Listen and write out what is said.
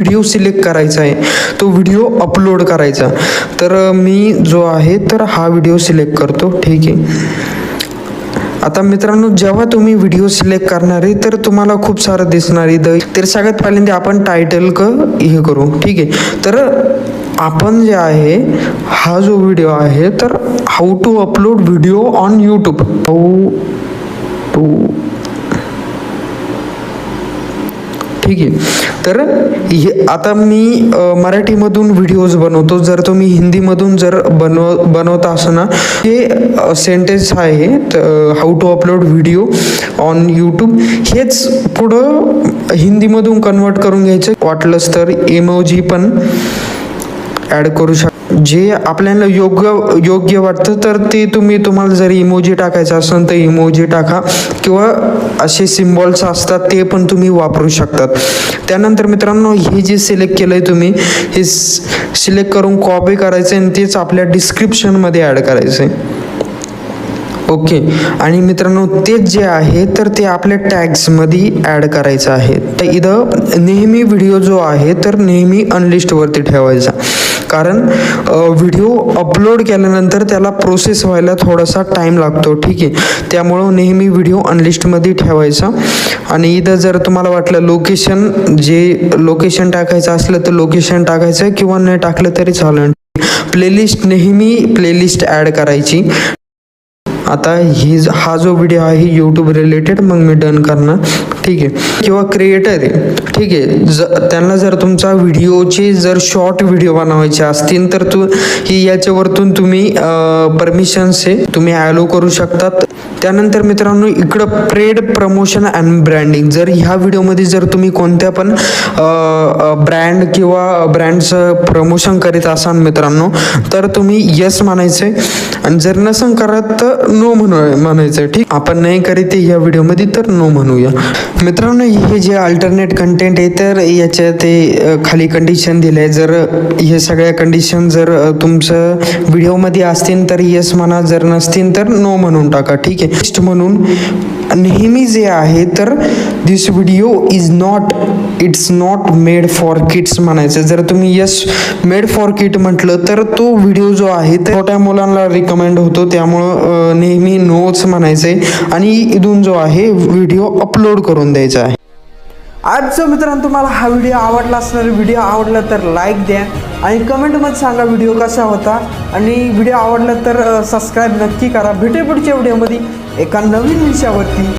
Video select करायचा आहे. तो व्हिडिओ अपलोड करायचा. तर मी जो आहे तर हा व्हिडिओ सिलेक्ट करतो. ठीक आहे? आता मित्रांनो जेव्हा तुम्ही व्हिडिओ सिलेक्ट करणार आहे तर तुम्हाला खूप सारं दिसणार आहे. तर सगळ्यात पहिल्यांदा आपण टायटल क हे करू. ठीक आहे? तर आपण जे आहे हा जो व्हिडिओ आहे तर how to upload video on YouTube how to ठीक आहे. तर हे आता मी मराठीमधून व्हिडिओज बनवतो. जर तुम्ही हिंदीमधून जर बनव बनवता असताना हे सेंटेन्स आहे how to upload video on YouTube हेच पुढं हिंदीमधून कन्वर्ट करून घ्यायचं. वाटलंच तर इमोजी पण ॲड करू शकता जे आपल्याला योग्य योग्य वाटतं तर ते तुम्ही तुम्हाला जर इमोजी टाकायचं असेल तर इमोजी टाका. किंवा असे सिम्बॉल्स असतात ते पण तुम्ही वापरू शकतात. त्यानंतर मित्रांनो हे जे सिलेक्ट केलं आहे तुम्ही हे सिलेक्ट करून कॉपी करायचं आणि तेच आपल्या डिस्क्रिप्शनमध्ये ॲड करायचं आहे ओके आणि मित्रांनो तेच जे आहे तर ते आपल्या टॅग्समध्ये ॲड करायचं आहे. तर इथं नेहमी व्हिडिओ जो आहे तर नेहमी अनलिस्टवरती ठेवायचा. कारण व्हिडिओ अपलोड केल्यानंतर त्याला प्रोसेस व्हायला थोडासा टाईम लागतो ठीक आहे? त्यामुळं नेहमी व्हिडिओ अनलिस्टमध्ये ठेवायचा. आणि इथं जर तुम्हाला वाटलं लोकेशन जे लोकेशन टाकायचं असलं तर लोकेशन टाकायचं किंवा नाही टाकलं तरी चालेल. प्लेलिस्ट नेहमी प्लेलिस्ट ॲड करायची. आता ही हा जो व्हिडिओ आहे यूट्यूब रिलेटेड मग मी डन करणार. ठीक आहे. किंवा क्रिएटर आहे. ठीक आहे. ज त्यांना जर तुमचा व्हिडिओचे जर शॉर्ट व्हिडिओ बनवायचे असतील तर तू ही याच्यावरतून तुम्ही परमिशन्स आहे तुम्ही ॲलो करू शकतात. त्यानंतर मित्रांनो इकडं प्रेड प्रमोशन अँड ब्रँडिंग जर ह्या व्हिडिओमध्ये जर तुम्ही कोणत्या पण ब्रँड किंवा ब्रँडचं प्रमोशन करीत असाल मित्रांनो तर तुम्ही येस म्हणायचं. आहे आणि जर नसन करत तर नो म्हणू म्हणायचं. ठीक? आपण नाही करीत आहे या व्हिडिओमध्ये तर नो म्हणूया. मित्रांनो हे जे अल्टरनेट कंटेंट आहे तर याच्या ते खाली कंडिशन दिले जर हे सगळ्या कंडिशन जर तुमचं व्हिडिओमध्ये असतील तर येस म्हणा. जर नसतील तर नो म्हणून टाका. ठीक आहे? Next म्हणून. नेहमी जे आहे तर this video is not it's not made for kids म्हणायचं. जर तुम्ही यस मेड फॉर किट म्हटलं तर तो व्हिडिओ जो आहे तर छोट्या मुलांना रिकमेंड होतो. त्यामुळं नेहमी नोच म्हणायचं. आहे आणि इथून जो आहे व्हिडिओ अपलोड करून द्यायचा आहे. आजचं मित्रांनो तुम्हाला हा व्हिडिओ आवडला असणार व्हिडिओ आवडला तर लाईक द्या आणि कमेंटमध्ये सांगा व्हिडिओ कसा होता. आणि व्हिडिओ आवडला तर सबस्क्राईब नक्की करा. भेटे पुढच्या व्हिडिओमध्ये एका नवीन विषयावरती.